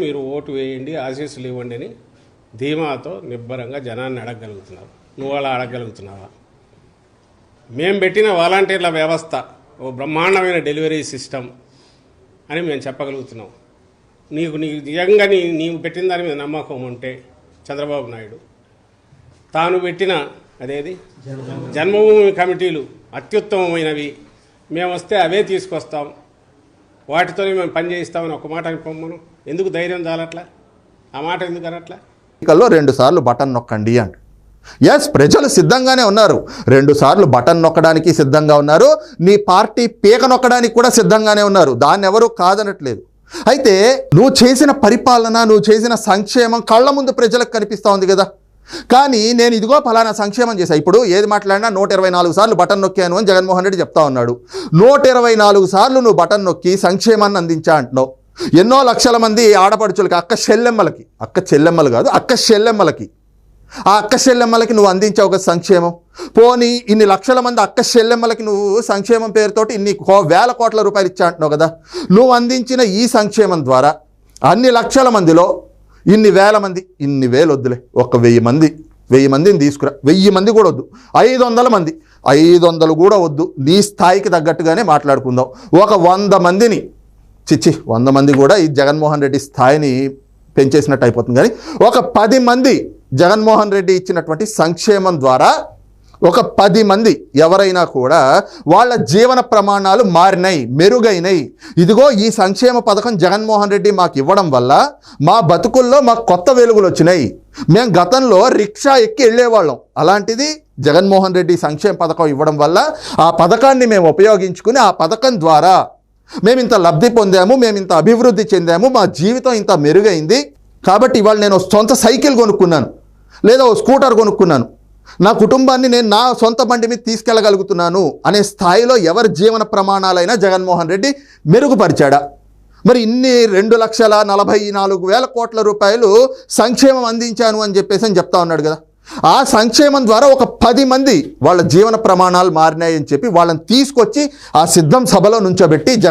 మీరు ఓటు వేయండి ఆశీస్సులు ఇవ్వండి అని ధీమాతో నిబ్బరంగా జనాన్ని అడగగలుగుతున్నారు నువ్వు అలా అడగగలుగుతున్నావా? మేము పెట్టిన వాలంటీర్ల వ్యవస్థ ఓ బ్రహ్మాండమైన డెలివరీ సిస్టమ్ అని మేము చెప్పగలుగుతున్నాం. నీకు నీకు నిజంగా నీ నీవు పెట్టిన దాని మీద నమ్మకం ఉంటే చంద్రబాబు నాయుడు తాను పెట్టిన అదేది? జన్మభూమి కమిటీలు అత్యుత్తమమైనవి. మేము వస్తే అవే తీసుకొస్తాం. వాటితోనే మేము పని చేయిస్తామని ఒక మాట పొమ్మను. ఎందుకు ధైర్యం చాలట్లా? ఆ మాట ఎందుకు అనట్లా? ఎన్నికల్లో రెండు సార్లు బటన్ నొక్కండి అంట. ఎస్ ప్రజలు సిద్ధంగానే ఉన్నారు. రెండు సార్లు బటన్ నొక్కడానికి సిద్ధంగా ఉన్నారు. నీ పార్టీ పీక నొక్కడానికి కూడా సిద్ధంగానే ఉన్నారు. దాన్ని ఎవరు కాదనట్లేదు. అయితే నువ్వు చేసిన పరిపాలన నువ్వు చేసిన సంక్షేమం కళ్ళ ముందు ప్రజలకు కనిపిస్తూ ఉంది కదా. కానీ నేను ఇదిగో ఫలానా సంక్షేమం చేశాను ఇప్పుడు ఏది మాట్లాడినా నూట ఇరవై నాలుగు సార్లు బటన్ నొక్కాను అని జగన్మోహన్ రెడ్డి చెప్తా ఉన్నాడు. నూట ఇరవై నాలుగు సార్లు నువ్వు బటన్ నొక్కి సంక్షేమాన్ని అందించా అంటున్నావు. ఎన్నో లక్షల మంది ఆడపడుచులకి అక్క చెల్లెమ్మలకి అక్క చెల్లెమ్మలు కాదు అక్క చెల్లెమ్మలకి. ఆ అక్క చెల్లెమ్మలకి నువ్వు అందించావు ఒక సంక్షేమం. పోనీ ఇన్ని లక్షల మంది అక్క చెల్లెమ్మలకి నువ్వు సంక్షేమం పేరుతోటి ఇన్ని వేల కోట్ల రూపాయలు ఇచ్చా అంటున్నావు కదా. నువ్వు అందించిన ఈ సంక్షేమం ద్వారా అన్ని లక్షల మందిలో ఇన్ని వేల మంది ఇన్ని వేలు వద్దులే. ఒక వెయ్యి మంది వెయ్యి మందిని తీసుకురా. వెయ్యి మంది కూడా వద్దు. ఐదు వందల మంది. ఐదు వందలు కూడా వద్దు. నీ స్థాయికి తగ్గట్టుగానే మాట్లాడుకుందాం. ఒక వంద మందిని చిచ్చి వంద మంది కూడా ఈ జగన్మోహన్ రెడ్డి స్థాయిని పెంచేసినట్టు అయిపోతుంది. కానీ ఒక పది మంది జగన్మోహన్ రెడ్డి ఇచ్చినటువంటి సంక్షేమం ద్వారా ఒక పది మంది ఎవరైనా కూడా వాళ్ళ జీవన ప్రమాణాలు మారినాయి మెరుగైనాయి ఇదిగో ఈ సంక్షేమ పథకం జగన్మోహన్ రెడ్డి మాకు ఇవ్వడం వల్ల మా బతుకుల్లో మాకు కొత్త వెలుగులు వచ్చినాయి మేము గతంలో రిక్షా ఎక్కి వెళ్ళేవాళ్ళం. అలాంటిది జగన్మోహన్ రెడ్డి సంక్షేమ పథకం ఇవ్వడం వల్ల ఆ పథకాన్ని మేము ఉపయోగించుకుని ఆ పథకం ద్వారా మేము ఇంత లబ్ధి పొందాము మేము ఇంత అభివృద్ధి చెందాము మా జీవితం ఇంత మెరుగైంది. కాబట్టి ఇవాళ నేను సొంత సైకిల్ కొనుక్కున్నాను లేదా ఓ స్కూటర్ కొనుక్కున్నాను. నా కుటుంబాన్ని నేను నా సొంత బండి మీద తీసుకెళ్ళగలుగుతున్నాను అనే స్థాయిలో ఎవరి జీవన ప్రమాణాలైనా జగన్మోహన్ రెడ్డి మెరుగుపరిచాడా? మరి ఇన్ని రెండు లక్షల నలభై నాలుగు వేల కోట్ల రూపాయలు సంక్షేమం అందించాను అని చెప్పేసి అని చెప్తా ఉన్నాడు కదా. ఆ సంక్షేమం ద్వారా ఒక పది మంది వాళ్ళ జీవన ప్రమాణాలు మారినాయని చెప్పి వాళ్ళని తీసుకొచ్చి ఆ సిద్ధం సభలో నుంచోబెట్టి జగన్